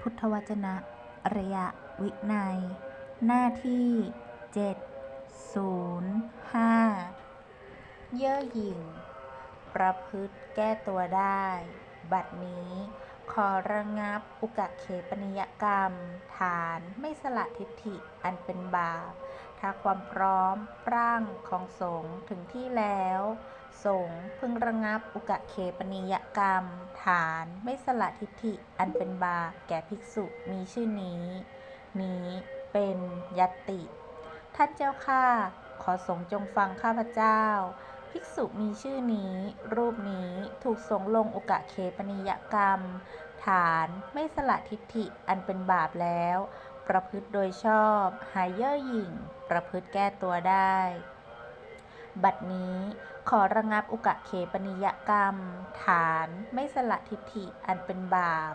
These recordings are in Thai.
พุทธวจนะ ระยะวินัย หน้าที่ 705 เย่อหยิ่ง ประพฤติแก้ตัวได้ บัดนี้ขอระงับอุกเขปนิยกรรม ฐานไม่สละทิฏฐิอันเป็นบาป ถ้าความพร้อมปร่างของสงฆ์ถึงที่แล้ว สงฆ์พึงระงับอุกเขปนิยกรรม ฐานไม่สละทิฏฐิอันเป็นบาปแก่ภิกษุมีชื่อนี้ นี้เป็นยติ ท่านเจ้าข้าขอสงจงฟังข้าพเจ้า ภิกษุมีชื่อนี้ รูปนี้ถูกสงลงอุกเขปนิยกรรม ฐานไม่สละทิฏฐิอันเป็นบาปแล้ว ประพฤติโดยชอบหายเย่อหยิ่ง ประพฤติแก้ตัวได้ บัดนี้ ขอระงับอุกเขปนิยกรรม ฐานไม่สละทิฏฐิอันเป็นบาป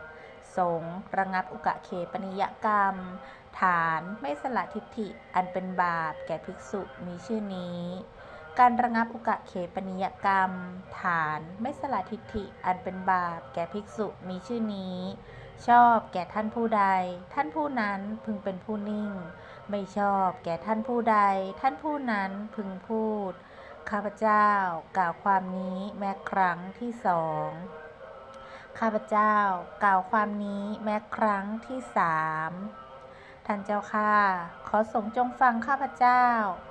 สงระงับอุกเขปนิยกรรม ฐานไม่สละทิฏฐิอันเป็นบาป แก่ภิกษุมีชื่อนี้ การระงับอุกเขปนิยกรรม ฐานไม่สละทิฏฐิอันเป็นบาป แก่ภิกษุมีชื่อนี้ ชอบแก่ท่านผู้ใด ท่านผู้นั้นพึงเป็นผู้นิ่ง ไม่ชอบแก่ท่านผู้ใด ท่านผู้นั้นพึงพูด ข้าพเจ้ากล่าวความนี้แม้ครั้งที่สองข้าพเจ้ากล่าวความนี้แม้ครั้งที่สามท่านเจ้าข้าขอสงจงฟังข้าพเจ้า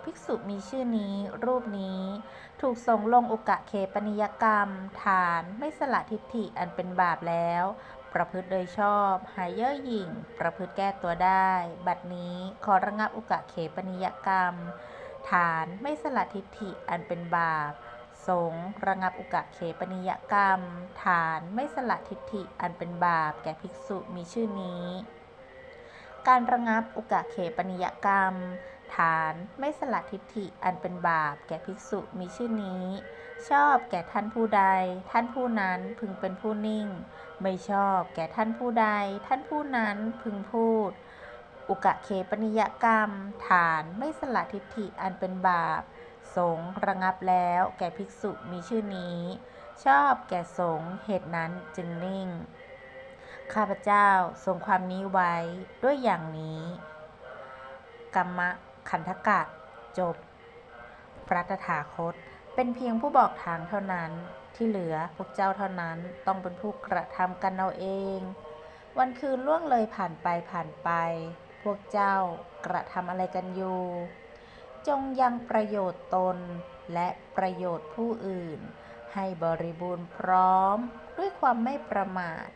ภิกษุมีชื่อนี้รูปนี้ ถูกส่งลงอุกะเคปนิยกรรม ฐานไม่สละทิฏฐิอันเป็นบาปแล้ว ประพฤติโดยชอบ หายเย่อหยิ่ง ประพฤติแก้ตัวได้ บัดนี้ขอระงับอุกะเขปนิยกรรม ฐานไม่สละทิฏฐิอันเป็นบาป สงระงับอุกะเขปนิยกรรม ฐานไม่สละทิฏฐิอันเป็นบาป แก่ภิกษุมีชื่อนี้ การระงับอุกะเขปนิยกรรม ฐานไม่สละทิฏฐิอันเป็นบาป แก่ภิกษุมีชื่อนี้ ชอบแก่ท่านผู้ใด ท่านผู้นั้นพึงเป็นผู้นิ่ง ไม่ชอบแก่ท่านผู้ใด ท่านผู้นั้นพึงพูด อุกะเคปนิยกรรม ฐานไม่สละทิฏฐิอันเป็นบาป สงระงับแล้วแก่ภิกษุมีชื่อนี้ ชอบแก่สงเหตุนั้นจึงนิ่ง ข้าพเจ้าทรงความนี้ไว้ด้วยอย่างนี้ กรรมะขันธกะจบ พระตถาคตเป็นเพียงผู้บอกทางเท่านั้นที่เหลือพวกเจ้าเท่านั้นต้องเป็นผู้กระทำกันเอาเอง วันคืนล่วงเลยผ่านไปผ่านไป พวกเจ้ากระทำอะไรกันอยู่ จงยังประโยชน์ตนและประโยชน์ผู้อื่น ให้บริบูรณ์พร้อมด้วยความไม่ประมาท